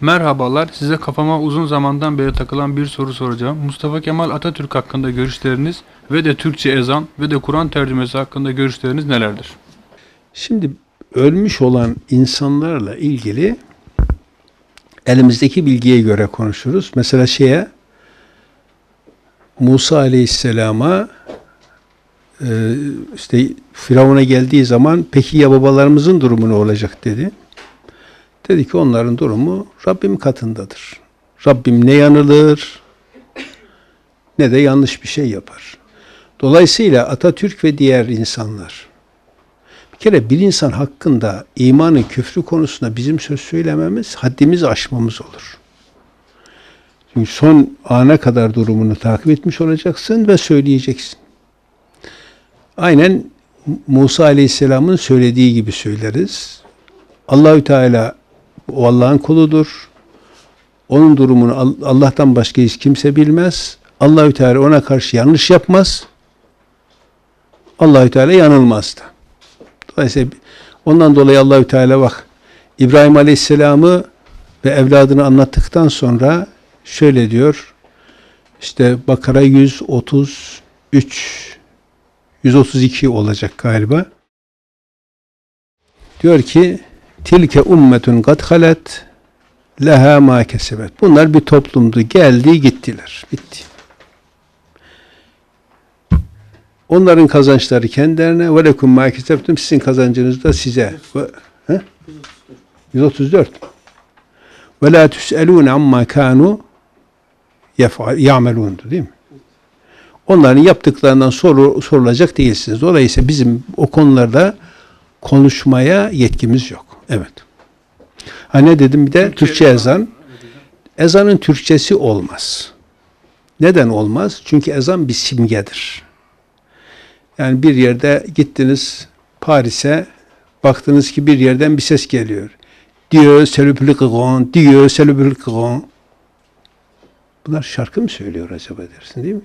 Merhabalar, size kafama uzun zamandan beri takılan bir soru soracağım. Mustafa Kemal Atatürk hakkında görüşleriniz ve de Türkçe ezan ve de Kur'an tercümesi hakkında görüşleriniz nelerdir? Şimdi ölmüş olan insanlarla ilgili elimizdeki bilgiye göre konuşuruz. Mesela şeye Musa Aleyhisselam'a e, işte Firavun'a geldiği zaman peki ya babalarımızın durumu ne olacak dedi. Dedi ki onların durumu Rabbim katındadır. Rabbim ne yanılır ne de yanlış bir şey yapar. Dolayısıyla Atatürk ve diğer insanlar bir kere bir insan hakkında imanı küfrü konusunda bizim söz söylememiz haddimizi aşmamız olur. Çünkü son ana kadar durumunu takip etmiş olacaksın ve söyleyeceksin. Aynen Musa Aleyhisselam'ın söylediği gibi söyleriz. Allahü Teala o Allah'ın kuludur. Onun durumunu Al- Allah'tan başka hiç kimse bilmez. Allahü Teala ona karşı yanlış yapmaz. Allahü Teala yanılmaz da. Dolayısıyla ondan dolayı Allahü Teala bak İbrahim Aleyhisselam'ı ve evladını anlattıktan sonra şöyle diyor. İşte Bakara 133 132 olacak galiba. Diyor ki tilke ummetun kad halet leha ma kesebet. Bunlar bir toplumdu. Geldi gittiler. Bitti. Onların kazançları kendilerine ve lekum ma kesebtum sizin kazancınız da size. Ve, he? 134. Ve la tüselûne amma kanu ya'melûndu değil mi? Onların yaptıklarından soru, sorulacak değilsiniz. Dolayısıyla bizim o konularda konuşmaya yetkimiz yok. Evet. Ha ne dedim bir de Türkçe ezan. Ezanın Türkçesi olmaz. Neden olmaz? Çünkü ezan bir simgedir. Yani bir yerde gittiniz Paris'e baktınız ki bir yerden bir ses geliyor. Diyor selüplikon, diyor selüplikon. Bunlar şarkı mı söylüyor acaba dersin değil mi?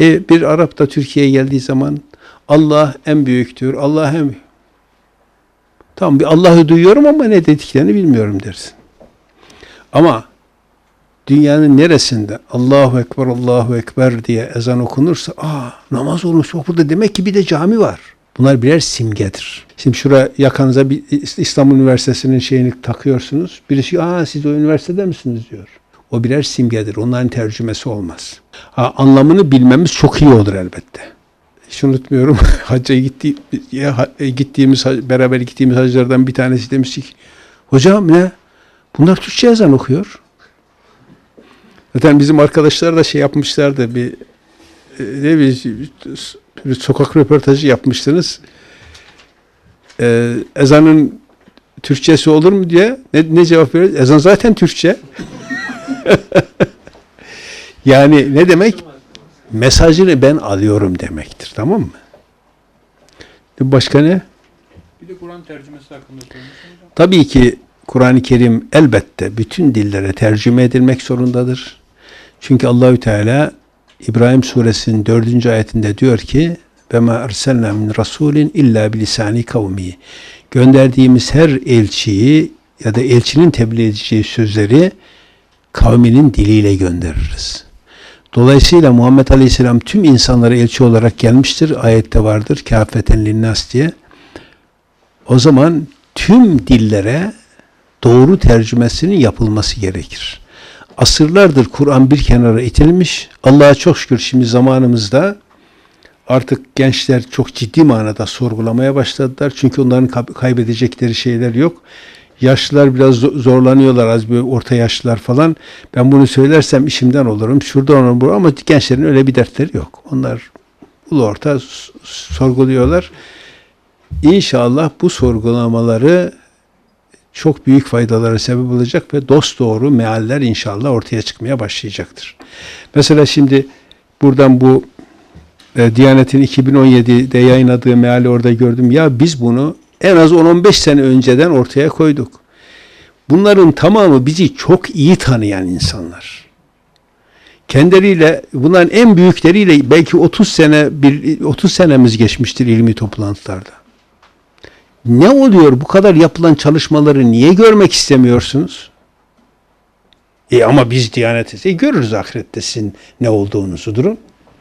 E, bir Arap da Türkiye'ye geldiği zaman Allah en büyüktür, Allah en Tamam bir Allah'ı duyuyorum ama ne dediklerini bilmiyorum dersin. Ama dünyanın neresinde Allahu Ekber, Allahu Ekber diye ezan okunursa aa namaz olmuş yok burada demek ki bir de cami var. Bunlar birer simgedir. Şimdi şuraya yakanıza bir İstanbul Üniversitesi'nin şeyini takıyorsunuz. Birisi aa siz o üniversitede misiniz diyor. O birer simgedir. Onların tercümesi olmaz. Ha, anlamını bilmemiz çok iyi olur elbette. Hiç unutmuyorum. Hacca gitti, e, gittiğimiz, beraber gittiğimiz hacılardan bir tanesi demişti ki, hocam ne? Bunlar Türkçe ezan okuyor. Zaten bizim arkadaşlar da şey yapmışlardı bir e, ne bir, bir sokak röportajı yapmıştınız. Ee, ezanın Türkçesi olur mu diye ne, ne cevap veriyor? Ezan zaten Türkçe. yani ne demek? Mesajını ben alıyorum demektir. Tamam mı? Başka ne? Bir de Kur'an tercümesi hakkında söylemişsiniz. Tabii ki Kur'an-ı Kerim elbette bütün dillere tercüme edilmek zorundadır. Çünkü Allahü Teala İbrahim suresinin dördüncü ayetinde diyor ki ve ma erselna min rasulin illa bilisani kavmi. Gönderdiğimiz her elçiyi ya da elçinin tebliğ edeceği sözleri kavminin diliyle göndeririz. Dolayısıyla Muhammed Aleyhisselam tüm insanlara elçi olarak gelmiştir. Ayette vardır. Kâfeten linnas diye. O zaman tüm dillere doğru tercümesinin yapılması gerekir. Asırlardır Kur'an bir kenara itilmiş. Allah'a çok şükür şimdi zamanımızda artık gençler çok ciddi manada sorgulamaya başladılar. Çünkü onların kaybedecekleri şeyler yok. Yaşlılar biraz zo- zorlanıyorlar az bir orta yaşlılar falan. Ben bunu söylersem işimden olurum. Şurada olurum ama gençlerin öyle bir dertleri yok. Onlar ulu orta sorguluyorlar. İnşallah bu sorgulamaları çok büyük faydalara sebep olacak ve dost doğru mealler inşallah ortaya çıkmaya başlayacaktır. Mesela şimdi buradan bu e, Diyanet'in 2017'de yayınladığı meali orada gördüm. Ya biz bunu en az 10-15 sene önceden ortaya koyduk. Bunların tamamı bizi çok iyi tanıyan insanlar. Kendileriyle bunların en büyükleriyle belki 30 sene bir 30 senemiz geçmiştir ilmi toplantılarda. Ne oluyor bu kadar yapılan çalışmaları niye görmek istemiyorsunuz? E ama biz Diyanet e, görürüz ahirette sizin ne olduğunuzu durun.